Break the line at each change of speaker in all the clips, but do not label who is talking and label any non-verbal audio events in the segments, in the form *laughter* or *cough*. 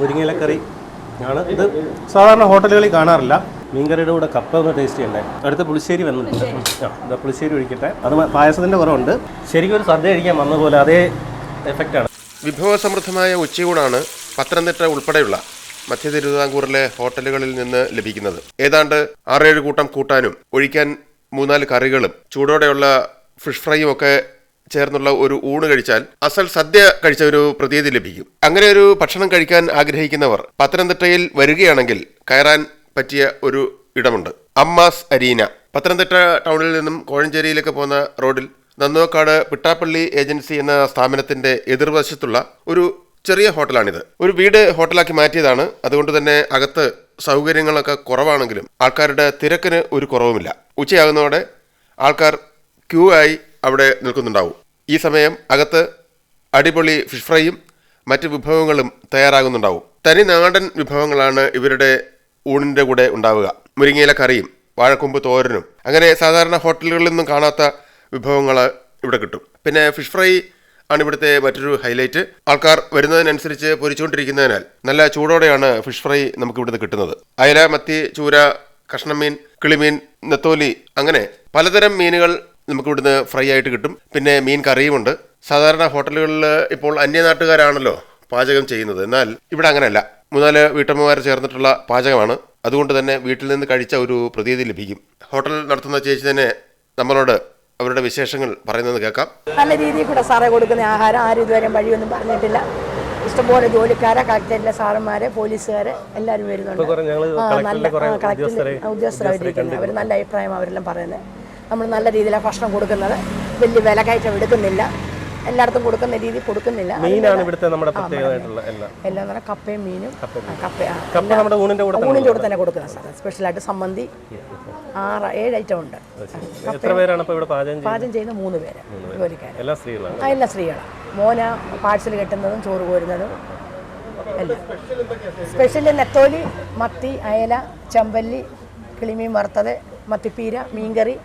മുരിങ്ങയിലക്കറി ആണ്. ഇത് സാധാരണ ഹോട്ടലുകളിൽ കാണാറില്ല. മീൻകറിയുടെ കൂടെ കപ്പ ഒന്ന് ടേസ്റ്റ് ചെയ്യണ്ടേ? അടുത്ത പുളിശ്ശേരി വന്നിട്ടുണ്ട് ആ പുളിശ്ശേരി ഒഴിക്കട്ടെ. അത് പായസത്തിന്റെ പായസത്തിന്റെ കുറവുണ്ട്. ശരിക്കും ഒരു സദ്യ കഴിക്കാൻ വന്ന പോലെ അതേ എഫക്റ്റ് എഫക്റ്റാണ്
വിഭവസമൃദ്ധമായ ഉച്ചയൂണാണ് പത്തനംതിട്ട ഉൾപ്പെടെയുള്ള മധ്യ തിരുവിതാംകൂറിലെ ഹോട്ടലുകളിൽ നിന്ന് ലഭിക്കുന്നത്. ഏതാണ്ട് ആറേഴ് കൂട്ടം കൂട്ടാനും ഒഴിക്കാൻ മൂന്നാൽ കറികളും ചൂടോടെയുള്ള ഫിഷ് ഫ്രൈയും ഒക്കെ ചേർന്നുള്ള ഒരു ഊണ് കഴിച്ചാൽ അസൽ സദ്യ കഴിച്ച ഒരു പ്രതീതി ലഭിക്കും. അങ്ങനെ ഒരു ഭക്ഷണം കഴിക്കാൻ ആഗ്രഹിക്കുന്നവർ പത്തനംതിട്ടയിൽ വരികയാണെങ്കിൽ കയറാൻ പറ്റിയ ഒരു ഇടമുണ്ട്. അമ്മാസ് അരീന. പത്തനംതിട്ട ടൗണിൽ നിന്നും കോഴഞ്ചേരിയിലേക്ക് പോകുന്ന റോഡിൽ നന്നോക്കാട് പിട്ടാപ്പള്ളി ഏജൻസി എന്ന സ്ഥാപനത്തിന്റെ എതിർവശത്തുള്ള ഒരു ചെറിയ ഹോട്ടലാണിത്. ഒരു വീട് ഹോട്ടലാക്കി മാറ്റിയതാണ്. അതുകൊണ്ട് തന്നെ അകത്ത് സൗകര്യങ്ങളൊക്കെ കുറവാണെങ്കിലും ആൾക്കാരുടെ തിരക്കിന് ഒരു കുറവുമില്ല. ഉച്ചയാകുന്നതോടെ ആൾക്കാർ ക്യൂ ആയി അവിടെ നിൽക്കുന്നുണ്ടാവും. ഈ സമയം അകത്ത് അടിപൊളി ഫിഷ് ഫ്രൈയും മറ്റ് വിഭവങ്ങളും തയ്യാറാകുന്നുണ്ടാവും. തനി നാടൻ വിഭവങ്ങളാണ് ഇവരുടെ ഊണിന്റെ കൂടെ ഉണ്ടാവുക. മുരിങ്ങയില കറിയും വാഴക്കൊമ്പ് തോരനും അങ്ങനെ സാധാരണ ഹോട്ടലുകളിൽ നിന്നും കാണാത്ത വിഭവങ്ങൾ ഇവിടെ കിട്ടും. പിന്നെ ഫിഷ് ഫ്രൈ ആണ് ഇവിടുത്തെ മറ്റൊരു ഹൈലൈറ്റ് ആൾക്കാർ വരുന്നതിനനുസരിച്ച് പൊരിച്ചുകൊണ്ടിരിക്കുന്നതിനാൽ നല്ല ചൂടോടെയാണ് ഫിഷ് ഫ്രൈ നമുക്ക് ഇവിടുന്ന് കിട്ടുന്നത്. അയല മത്തി ചൂര കഷ്ണമീൻ കിളിമീൻ നെത്തോലി അങ്ങനെ പലതരം മീനുകൾ നമുക്ക് ഇവിടുന്ന് ഫ്രൈ ആയിട്ട് കിട്ടും. പിന്നെ മീൻ കറിയുമുണ്ട്. സാധാരണ ഹോട്ടലുകളിൽ ഇപ്പോൾ അന്യനാട്ടുകാരാണല്ലോ പാചകം ചെയ്യുന്നത്. എന്നാൽ ഇവിടെ അങ്ങനെയല്ല. മൂന്നാൽ വീട്ടമ്മമാർ ചേർന്നിട്ടുള്ള പാചകമാണ്. അതുകൊണ്ട് തന്നെ വീട്ടിൽ നിന്ന് കഴിച്ച ഒരു പ്രതീതി ലഭിക്കും. ഹോട്ടൽ നടത്തുന്ന ചേച്ചി തന്നെ നമ്മളോട് അവരുടെ വിശേഷങ്ങൾ പറയുന്നത് കേൾക്കാം.
നല്ല രീതിയിൽ കൂടെ സാറേ കൊടുക്കുന്ന ആഹാരം ആരും ഇതുവരെ വഴിയൊന്നും പറഞ്ഞിട്ടില്ല. ഇഷ്ടംപോലെ ജോലിക്കാരെ കളക്ടറിലെ സാറന്മാരെ പോലീസുകാരെ എല്ലാവരും വരുന്നുണ്ട്. നല്ല
കുറെ
ആ,
ഉദ്യോഗസ്ഥരെ-
ഉദ്യോഗസ്ഥരായിരിക്കുന്നത് അവർ നല്ല അഭിപ്രായം അവരെല്ലാം പറയുന്നത്. നമ്മൾ നല്ല രീതിയിലാണ് ഭക്ഷണം കൊടുക്കുന്നത്. വലിയ വില കയറ്റം എടുക്കുന്നില്ല. എല്ലായിടത്തും കൊടുക്കുന്ന രീതി കൊടുക്കുന്നില്ല.
മീനാണ് ഇവിടുത്തെ നമ്മുടെ പ്രത്യേകമായിട്ടുള്ള എല്ലാം.
എല്ലാം കപ്പയും മീനും ആ, കപ്പ
കപ്പ നമ്മുടെ ഊണിന്റെ കൂടെ തന്നെ
ഊണിന്റെ കൂടെ തന്നെ കൊടുക്കുന്നത് സാധനം സ്പെഷ്യലായിട്ട് സമ്മന്തി ആറ് ഏഴ് ഐറ്റം ഉണ്ട്.
എത്ര പേരാണ് ഇപ്പോൾ ഇവിടെ പാചകം
പാചകം ചെയ്യുന്ന മൂന്ന് പേര്. ജോലിക്കാർ
എല്ലാ സ്ത്രീകളാണ്.
എല്ലാ സ്ത്രീകളാണ്. മോന പാഴ്സൽ കെട്ടുന്നതും ചോറ് കോരുന്നതും എല്ലാം. സ്പെഷ്യൽ നെത്തോലി മത്തി അയല ചെമ്പല്ലി കിളിമീൻ വറുത്തത് മത്തിപ്പീര മീൻകറി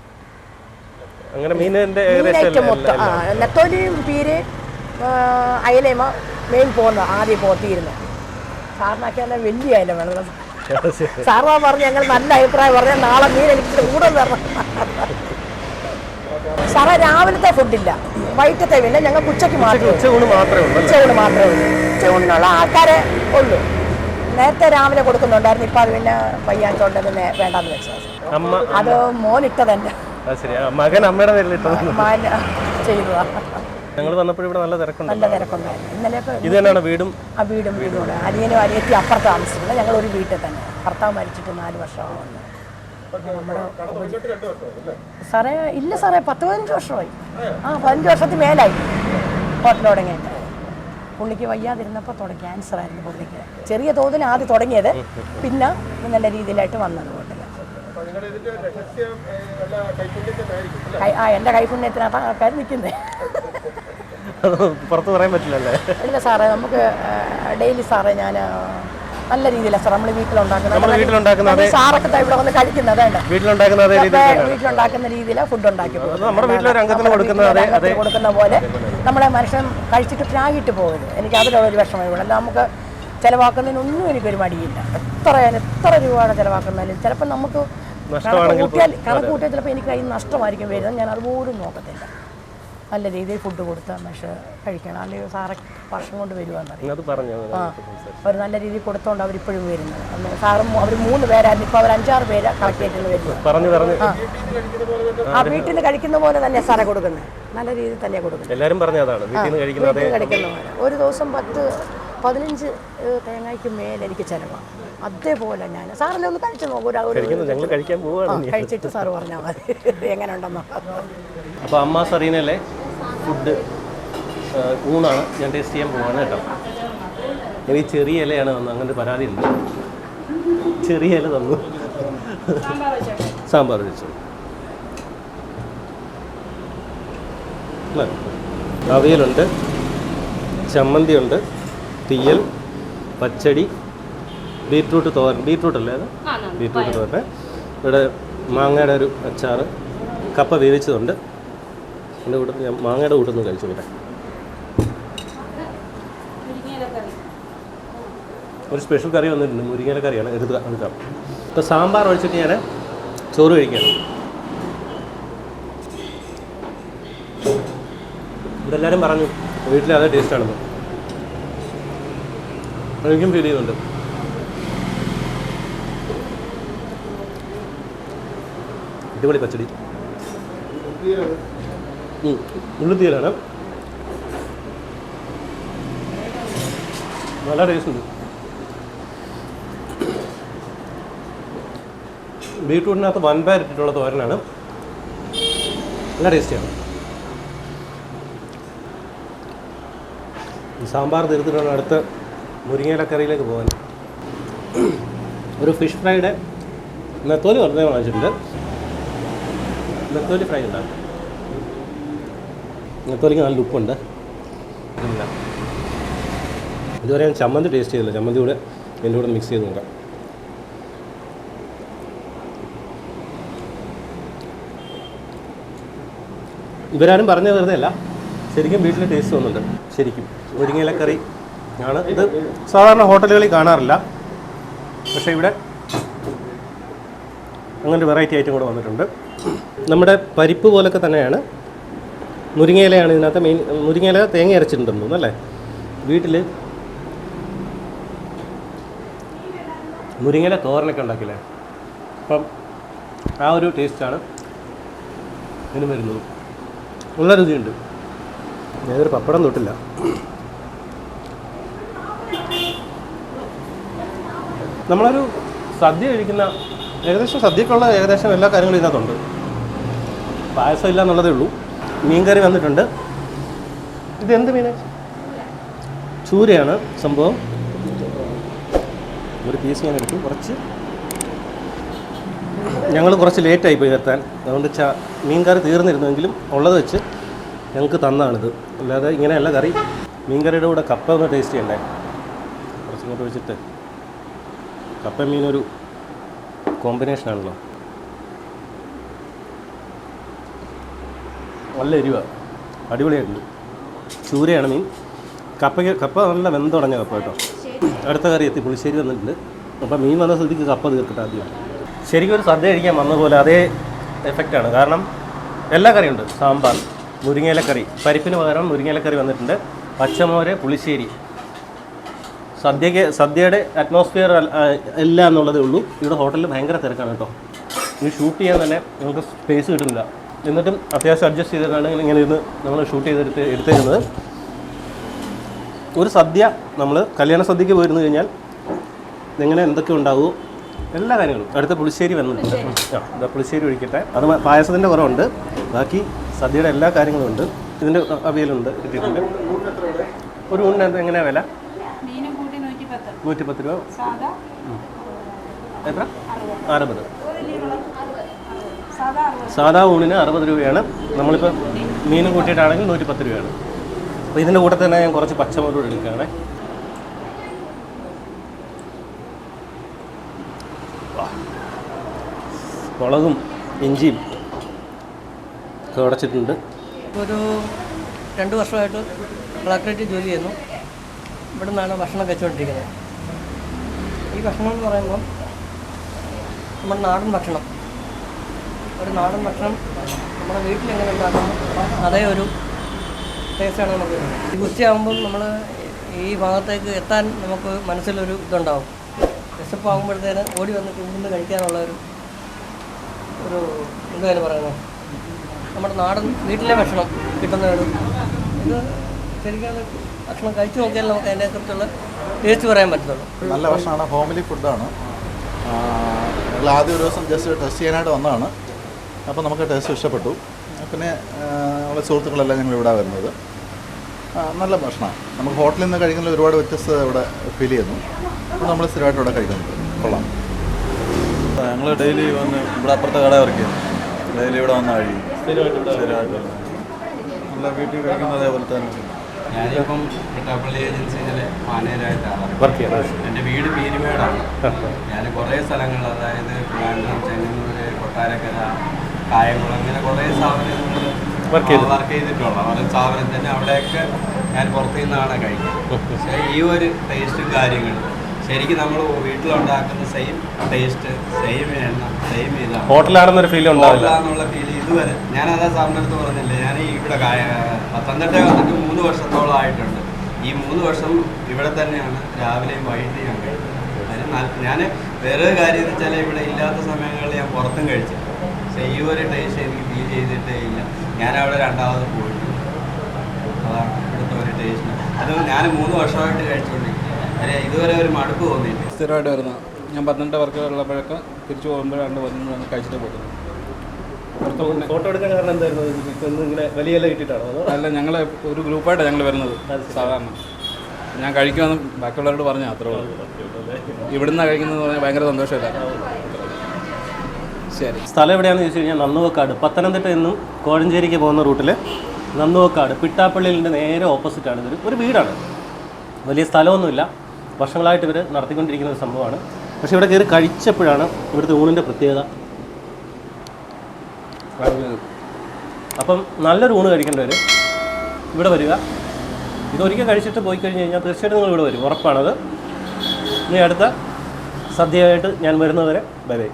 അങ്ങനെ മീനിന്റെ
മൊത്തം. ആ നെത്തോലിയും പീര് അയലേമ അയലയുമ മെയിൻ പോകുന്ന ആദ്യം പോത്തിയിരുന്നത് സാറിനാക്കിയാൽ വലിയ അയല വേണം. *laughs* സാറാ പറഞ്ഞു ഞങ്ങൾ നല്ല അഭിപ്രായം പറഞ്ഞാൽ നാളെ മീൻ എനിക്ക് കൂടുതൽ തരണം. സാറേ രാവിലത്തെ ഫുഡില്ല വൈകിട്ടത്തെ പിന്നെ ഞങ്ങൾക്ക് ഉച്ചയ്ക്ക് മാത്രമേ
ഉച്ച മാത്രമേ ഉള്ളൂ?
ഉച്ചയൂണ് മാത്രമേ ഉള്ളൂ. ഉച്ചയൂണിനുള്ള ആൾക്കാരെ ഉള്ളൂ. നേരത്തെ രാവിലെ കൊടുക്കുന്നുണ്ടായിരുന്നു. ഇപ്പം അത് പിന്നെ വയ്യാത്തോണ്ടത് വേണ്ടെന്ന്
അമ്മ
അത് മോനിട്ടതന്നെ
ശരി മകൻ അമ്മയുടെ
മാൻ ചെയ്തതാ.
ഞങ്ങൾ വന്നപ്പോൾ ഇവിടെ നല്ല തിരക്കുണ്ട്.
നല്ല തിരക്കുണ്ടായിരുന്നു. ഇന്നലെ
ഇത് തന്നെയാണ് വീടും
ആ വീടും വീടും അനിയനും അനിയത്തി അപ്പുറത്ത് താമസിക്കുന്നത്. ഞങ്ങൾ ഒരു വീട്ടിൽ തന്നെ. ഭർത്താവ് മരിച്ചിട്ട് നാല് വർഷമാണ് സാറേ ഇല്ല സാറേ പത്ത് പതിനഞ്ച് വർഷമായി. ആ പതിനഞ്ച് വർഷത്തിൽ മേലായി. ഹോട്ടൽ തുടങ്ങിയിട്ട്. പുള്ളിക്ക് വയ്യാതിരുന്നപ്പോൾ തുടങ്ങി. ക്യാൻസർ ആയിരുന്നു പുള്ളിക്ക്. ചെറിയ തോതിൽ ആദ്യം തുടങ്ങിയത്. പിന്നെ നല്ല രീതിയിലായിട്ട് വന്നത്. ആ എന്റെ കൈപുണ്യത്തിനകത്ത് ആൾക്കാർ നിൽക്കുന്നേ
അത് പുറത്ത് പറയാൻ പറ്റില്ലല്ലേ?
ഇല്ല സാറേ നമുക്ക് ഡെയിലി സാറേ ഞാൻ നല്ല രീതിയിലാണ് സാർ നമ്മൾ വീട്ടിലുണ്ടാക്കുന്നത്
വീട്ടിലുണ്ടാക്കുന്ന
സാറൊക്കെ ഇവിടെ വന്ന് കഴിക്കുന്നത്
വീട്ടിലുണ്ടാക്കുന്ന
വീട്ടിലുണ്ടാക്കുന്ന രീതിയിലാണ് ഫുഡ് ഉണ്ടാക്കി
നമ്മുടെ അംഗത്തിന് കൊടുക്കുന്ന അതേ അതേ
കൊടുക്കുന്ന പോലെ നമ്മളെ മനുഷ്യൻ കഴിച്ചിട്ട് ത്യാഗിട്ട് പോകരുത്. എനിക്ക് അതിലുള്ള ഒരു വിഷമമേ ഉള്ളൂ. അല്ല നമുക്ക് ചിലവാക്കുന്നതിനൊന്നും എനിക്കൊരു മടിയില്ല. എത്ര എത്ര രൂപയാണ് ചിലവാക്കുന്നതിലും ചിലപ്പോൾ നമുക്ക് കൂട്ടിയാൽ കണക്ക് കൂട്ടിയാൽ ചിലപ്പോൾ എനിക്ക് കയ്യിൽ നഷ്ടമായിരിക്കും വരുന്നത്. ഞാൻ അതുപോലും നോക്കത്തില്ല. നല്ല രീതിയിൽ ഫുഡ് കൊടുത്താൽ പക്ഷേ കഴിക്കണം. അല്ലെങ്കിൽ സാറെ ഭക്ഷണം കൊണ്ട് വരുവാന്നറിയാം ആ അവർ നല്ല രീതിയിൽ കൊടുത്തോണ്ട് അവരിപ്പോഴും വരുന്നത്. സാറ് അവർ മൂന്ന് പേരായിരുന്നു. ഇപ്പോൾ അവർ അഞ്ചാറ് പേര് കളക്ടറേറ്റിൽ വരുന്നത്. ആ. വീട്ടിൽ നിന്ന് കഴിക്കുന്ന പോലെ തന്നെ സാറെ കൊടുക്കുന്നത്. നല്ല രീതിയിൽ തന്നെ കൊടുക്കുന്നത്.
എല്ലാരും പറഞ്ഞതാണ് വീട്ടിൽ കഴിക്കുന്ന അതേ
വീട്ടിൽ നിന്ന് കഴിക്കുന്ന പോലെ. ഒരു ദിവസം പത്ത് പതിനഞ്ച് തേങ്ങയ്ക്ക് മേലെ എനിക്ക് ചിലവാണ് അതേപോലെ ഞാൻ സാറല്ലേ ഒന്ന് കഴിച്ചു നോക്കൂ
ഞങ്ങൾ കഴിക്കാൻ പോവാണ്
കഴിച്ചിട്ട് സാറ് പറഞ്ഞാൽ മതി. എങ്ങനെ ഉണ്ടെന്നോ
അപ്പോൾ അമ്മ സറീനല്ലേ ഫുഡ് ഊണാണ്. ഞാൻ ടേസ്റ്റ് ചെയ്യാൻ പോവാണ് കേട്ടോ. ഞാൻ ഈ ചെറിയ ഇലയാണ് തന്നു. അങ്ങനെ ഒരു പരാതി ഉണ്ട്. ചെറിയ ഇല തന്നു. സാമ്പാർ വെച്ചു. അവിയലുണ്ട്. ചമ്മന്തിയുണ്ട്. തീയൽ പച്ചടി ബീറ്റ്റൂട്ട് തോരൻ. ബീറ്റ്റൂട്ട് അല്ലേ അത് ബീട്രൂട്ട് തോരൻ. ഇവിടെ മാങ്ങയുടെ ഒരു അച്ചാർ കപ്പ വേവിച്ചതുണ്ട്. എന്റെ കൂട്ടത്തിൽ ഞാൻ മാങ്ങയുടെ കൂട്ടത്തിൽ നിന്ന് കഴിച്ചു വിടാം ഒരു സ്പെഷ്യൽ കറി വന്നിട്ടുണ്ട്. മുരിങ്ങയില കറിയാണ്. എടുക്കുക എടുക്കാം. ഇപ്പോൾ സാമ്പാർ ഒഴിച്ചിട്ട് ഞാൻ ചോറ് കഴിക്കുകയാണ് ഇതെല്ലാവരും പറഞ്ഞു. വീട്ടിൽ അതേ ടേസ്റ്റാണെന്ന്. എനിക്കും ഫീൽ ചെയ്യുന്നുണ്ട്. അടിപൊളി പച്ചടി. ഉള്ളിത്തീയലാണ്. നല്ല ടേസ്റ്റ് ഉണ്ട്. ബീട്രൂട്ടിനകത്ത് വൻപയർ ഇട്ടിട്ടുള്ള തോരനാണ്. നല്ല ടേസ്റ്റിയാണ് സാമ്പാർ തീർത്തിട്ടാണ് അടുത്ത മുരിങ്ങയിലക്കറിയിലേക്ക് പോകാൻ. ഒരു ഫിഷ് ഫ്രൈയുടെ നെത്തോലി വെറുതെ വാങ്ങിച്ചിട്ടുണ്ട്. നെത്തോലി ഫ്രൈ ഉണ്ടാകും നെത്തോലിക്ക് നല്ല ഉപ്പുണ്ട്. ഇതുവരെ ഞാൻ ചമ്മന്തി ടേസ്റ്റ് ചെയ്തില്ല. ചമ്മന്തി കൂടെ എന്റെ കൂടെ മിക്സ് ചെയ്ത് നോക്കാം. ഇവരാരും പറഞ്ഞു വെറുതെ അല്ല ശരിക്കും വീട്ടിൽ ടേസ്റ്റ് തോന്നുന്നുണ്ട്. ശരിക്കും മുരിങ്ങയിലക്കറി ആണ്. ഇത് സാധാരണ ഹോട്ടലുകളിൽ കാണാറില്ല. പക്ഷെ ഇവിടെ അങ്ങനെ ഒരു വെറൈറ്റി ഐറ്റം കൂടെ വന്നിട്ടുണ്ട്. നമ്മുടെ പരിപ്പ് പോലൊക്കെ തന്നെയാണ്. മുരിങ്ങയിലയാണ് ഇതിനകത്ത് മെയിൻ മുരിങ്ങയില തേങ്ങ അരച്ചിട്ടുണ്ടെന്ന് തോന്നുന്നു അല്ലേ? വീട്ടിൽ മുരിങ്ങയില തോരനൊക്കെ ഉണ്ടാക്കില്ലേ? അപ്പം ആ ഒരു ടേസ്റ്റാണ് ഇതിന് വരുന്നത്. നല്ല രുചിയുണ്ട്. ഞാനൊരു പപ്പടം തൊട്ടില്ല. നമ്മളൊരു സദ്യ കഴിക്കുന്ന ഏകദേശം സദ്യക്കുള്ള ഏകദേശം എല്ലാ കാര്യങ്ങളും ഇതിനകത്തുണ്ട്. പായസം ഇല്ല എന്നുള്ളതേ ഉള്ളൂ. മീൻകറി വന്നിട്ടുണ്ട്. ഇത് എന്ത് മീൻ ചൂരയാണ് സംഭവം. ഒരു പീസ് ഞാൻ എടുത്തു. കുറച്ച് ഞങ്ങൾ കുറച്ച് ലേറ്റായി പോയി എത്താൻ അതുകൊണ്ട് മീൻ കറി തീർന്നിരുന്നെങ്കിലും ഉള്ളത് വെച്ച് ഞങ്ങൾക്ക് തന്നാണിത്. അല്ലാതെ ഇങ്ങനെയല്ല കറി. മീൻ മീൻകറിയുടെ കൂടെ കപ്പ ഒന്ന് ടേസ്റ്റ് ചെയ്യണ്ടേ? കുറച്ചിങ്ങോട്ട് വെച്ചിട്ട് കപ്പ മീനൊരു കോമ്പിനേഷനാണല്ലോ നല്ല എരിവ. അടിപൊളിയായിട്ടുണ്ട്. ചൂരയാണ് മീൻ. കപ്പയ്ക്ക് കപ്പ നല്ല വെന്തുടഞ്ഞ കപ്പ കേട്ടോ. അടുത്ത കറി എത്തി. പുളിശ്ശേരി വന്നിട്ടുണ്ട് അപ്പം മീൻ വന്ന സ്ഥിതിക്ക് കപ്പ തീർക്കട്ടെ ആദ്യം. ശരിക്കും ഒരു സദ്യ കഴിക്കാൻ വന്ന പോലെ അതേ എഫക്റ്റാണ് കാരണം എല്ലാ കറിയുണ്ട്. സാമ്പാർ മുരിങ്ങയിലക്കറി പരിപ്പിന് പകരം മുരിങ്ങയിലക്കറി വന്നിട്ടുണ്ട്. പച്ചമോര് പുളിശ്ശേരി. സദ്യക്ക് സദ്യയുടെ അറ്റ്മോസ്ഫിയർ ഇല്ല എന്നുള്ളതേ ഉള്ളൂ. ഇവിടെ ഹോട്ടലിൽ ഭയങ്കര തിരക്കാണ് കേട്ടോ. ഇത് ഷൂട്ട് ചെയ്യാൻ തന്നെ നമുക്ക് സ്പേസ് കിട്ടുന്നില്ല. എന്നിട്ടും അത്യാവശ്യം അഡ്ജസ്റ്റ് ചെയ്തിട്ടാണ് ഇങ്ങനെ ഇരുന്ന് നമ്മൾ ഷൂട്ട് ചെയ്തെടുത്ത് എടുത്തിരുന്നത് ഒരു സദ്യ നമ്മൾ കല്യാണ സദ്യക്ക് പോയിരുന്നു കഴിഞ്ഞാൽ എങ്ങനെ എന്തൊക്കെ ഉണ്ടാവുമോ എല്ലാ കാര്യങ്ങളും. അടുത്ത പുളിശ്ശേരി വന്നിട്ടുണ്ട്. ആ പുളിശ്ശേരി ഒഴിക്കട്ടെ. അത് പായസത്തിന്റെ കുറവുണ്ട്. ബാക്കി സദ്യയുടെ എല്ലാ കാര്യങ്ങളും ഉണ്ട്. ഇതിന്റെ അവിയലുണ്ട്. കിട്ടിയിട്ടുണ്ട്. ഒരു ഊണിന് എങ്ങനെയാണ് വില?
കൂട്ടി നൂറ്റി പത്ത്
നൂറ്റി പത്ത് രൂപ?
സാധാ?
എത്ര? അറുപത്.
സാധാ
സാധാ ഊണിന് അറുപത് രൂപയാണ്. നമ്മളിപ്പോൾ മീൻ കൂട്ടിയിട്ടാണെങ്കിൽ നൂറ്റി പത്ത് രൂപയാണ്. അപ്പോൾ ഇതിന്റെ കൂടെ തന്നെ ഞാൻ കുറച്ച് പച്ചമുളക് കൂടി എടുക്കുകയാണേ. വാ. മുളകും ഇഞ്ചിയും ഒക്കെ ഉടച്ചിട്ടുണ്ട്.
ഒരു രണ്ട് വർഷമായിട്ട് കളക്ടറേറ്റ് ജോലി ചെയ്യുന്നു. ഇവിടെ നിന്നാണ് ഭക്ഷണം കഴിച്ചുകൊണ്ടിരിക്കുന്നത്. ഈ ഭക്ഷണം എന്ന് പറയുമ്പോൾ നമ്മുടെ നാടൻ ഭക്ഷണം. ഒരു നാടൻ ഭക്ഷണം നമ്മുടെ വീട്ടിൽ എങ്ങനെ ഉണ്ടാക്കുന്നു അതേ ഒരു ടേസ്റ്റാണ് നമുക്ക് ഉച്ചയാകുമ്പം നമ്മൾ ഈ ഭാഗത്തേക്ക് എത്താൻ നമുക്ക് മനസ്സിലൊരു ഇതുണ്ടാവും. വിശപ്പാകുമ്പോഴത്തേന് ഓടി വന്നിട്ട് ഇവിടുന്ന് കഴിക്കാനുള്ള ഒരു ഒരു എന്താണ് പറയുന്നത്? നമ്മുടെ നാടൻ വീട്ടിലെ ഭക്ഷണം കിട്ടുന്ന ഒരു ഇത് ശരിക്കും ഭക്ഷണം കഴിച്ചു നോക്കിയാൽ നമുക്ക് അതിനെക്കുറിച്ചുള്ള ടേസ്റ്റ് പറയാൻ പറ്റത്തുള്ളൂ.
നല്ല ഭക്ഷണമാണ് ഹോംലി ഫുഡാണ്. ഞങ്ങൾ ആദ്യം ഒരു ദിവസം ജസ്റ്റ് ടെസ്റ്റ് ചെയ്യാനായിട്ട് വന്നതാണ്. അപ്പോൾ നമുക്ക് ടേസ്റ്റ് ഇഷ്ടപ്പെട്ടു. പിന്നെ നമ്മളെ സുഹൃത്തുക്കളെല്ലാം ഞങ്ങൾ ഇവിടെ വരുന്നത്. നല്ല ഭക്ഷണമാണ്. നമുക്ക് ഹോട്ടലിൽ നിന്ന് കഴിക്കുന്ന ഒരുപാട് വ്യത്യസ്തത ഇവിടെ ഫീൽ ചെയ്യുന്നു. അപ്പോൾ നമ്മൾ സ്ഥിരമായിട്ട് ഇവിടെ കഴിക്കുന്നുണ്ട് കൊള്ളാം.
ഞങ്ങൾ ഡെയിലി വന്ന് ഇവിടെ അപ്പുറത്തെ കട വർക്ക് ചെയ്യും ഡെയിലി ഇവിടെ വന്ന് കഴിയും സ്ഥിരമായിട്ട് നല്ല വീട്ടിൽ കഴിക്കുന്ന അതേപോലെ തന്നെ.
ഞാനിപ്പം പിട്ടാപ്പള്ളി ഏജൻസിയിലെ മാനേജറായിട്ടാണ്
വർക്ക് ചെയ്യാം
എന്റെ വീട് പീരുമേടാണ് ഞാൻ കുറേ സ്ഥലങ്ങൾ അതായത് ട്രിവാൻഡ്രം ചെങ്ങന്നൂര് കൊട്ടാരക്കര കായംകുളം അങ്ങനെ കുറേ സ്ഥാപനങ്ങളിൽ
Work ചെയ്തു.
വർക്ക് ചെയ്തിട്ടുള്ള അവരുടെ സ്ഥാപനത്തിന് അവിടെയൊക്കെ ഞാൻ പുറത്തു നിന്നാണ് കഴിക്കുന്നത് പക്ഷേ ഈ ഒരു ടേസ്റ്റും കാര്യങ്ങളും ശരിക്കും നമ്മൾ വീട്ടിലുണ്ടാക്കുന്ന സെയിം ടേസ്റ്റ് സെയിം എണ്ണ സെയിം ഇതാണ്.
ഹോട്ടലാണെന്നൊരു ഫീൽ ഉണ്ടാവില്ല.
ഫീൽ ഇതുവരെ. ഞാൻ അതാ സാറിന്റെ അടുത്ത് പറഞ്ഞില്ലേ ഞാൻ ഇവിടെ പത്തനംതിട്ട വന്നിട്ട് മൂന്ന് വർഷത്തോളം ആയിട്ടുണ്ട്. ഈ മൂന്ന് വർഷം ഇവിടെ തന്നെയാണ് രാവിലെയും വൈകിട്ട് ഞാൻ കഴിച്ചത് അതിന് ഞാൻ വേറൊരു കാര്യം എന്ന് വെച്ചാൽ ഇവിടെ ഇല്ലാത്ത സമയങ്ങളിൽ ഞാൻ പുറത്തും കഴിച്ചു പക്ഷേ ഈ ഒരു ടേസ്റ്റ് എനിക്ക് ഫീൽ ചെയ്തിട്ടേ ഇല്ല. ഞാൻ അവിടെ രണ്ടാമത് പോയിട്ടുണ്ട്. അതാണ് ഇവിടുത്തെ ഒരു ടേസ്റ്റ് അത് ഞാൻ മൂന്ന് വർഷമായിട്ട് കഴിച്ചുകൊണ്ടിരിക്കും ഇതുവരെ ഒരു മടുപ്പ് തോന്നിയിട്ടില്ല.
സ്ഥിരമായിട്ട് വരുന്ന ഞാൻ പന്ത്രണ്ട് വർക്ക് ഉള്ളപ്പോഴൊക്കെ തിരിച്ചു പോകുമ്പോഴാണ് വന്നു കഴിച്ചിട്ട് പോകുന്നത്
ഫോട്ടോ എടുക്കാൻ കാരണം എന്തായിരുന്നു? ഇപ്പൊ ഇങ്ങനെ വലിയ ഇല കിട്ടിയിട്ടാണോ
അല്ല ഞങ്ങൾ ഒരു ഗ്രൂപ്പായിട്ടാണ് ഞങ്ങൾ വരുന്നത് സാധാരണ. ഞാൻ കഴിക്കുമെന്ന് ബാക്കിയുള്ളവരോട് പറഞ്ഞു അത്രേ ഉള്ളൂ. ഇവിടുന്ന് കഴിക്കുന്നത് പറഞ്ഞാൽ ഭയങ്കര സന്തോഷമില്ല ശരി.
സ്ഥലം എവിടെയാണെന്ന് ചോദിച്ചു കഴിഞ്ഞാൽ നന്നുവക്കാട് പത്തനംതിട്ട നിന്നും കോഴഞ്ചേരിക്ക് പോകുന്ന റൂട്ടിൽ നന്നുവക്കാട് പിട്ടാപ്പള്ളിയിലിന്റെ നേരെ ഓപ്പോസിറ്റാണ് ഇതൊരു ഒരു വീടാണ്. വലിയ സ്ഥലമൊന്നുമില്ല. വർഷങ്ങളായിട്ട് ഇവർ നടത്തിക്കൊണ്ടിരിക്കുന്ന ഒരു സംഭവമാണ്. പക്ഷേ ഇവിടെ കയറി കഴിച്ചപ്പോഴാണ് ഇവിടുത്തെ ഊണിന്റെ പ്രത്യേകത. അപ്പം നല്ലൊരു ഊണ് കഴിക്കേണ്ടവർ ഇവിടെ വരിക. ഇതൊരിക്കൽ കഴിച്ചിട്ട് പോയി കഴിഞ്ഞ് കഴിഞ്ഞാൽ തീർച്ചയായിട്ടും നിങ്ങൾ ഇവിടെ വരും. ഉറപ്പാണത്. ഇനി അടുത്ത സദ്യയായിട്ട് ഞാൻ വരുന്നവരെ ബൈ ബൈ.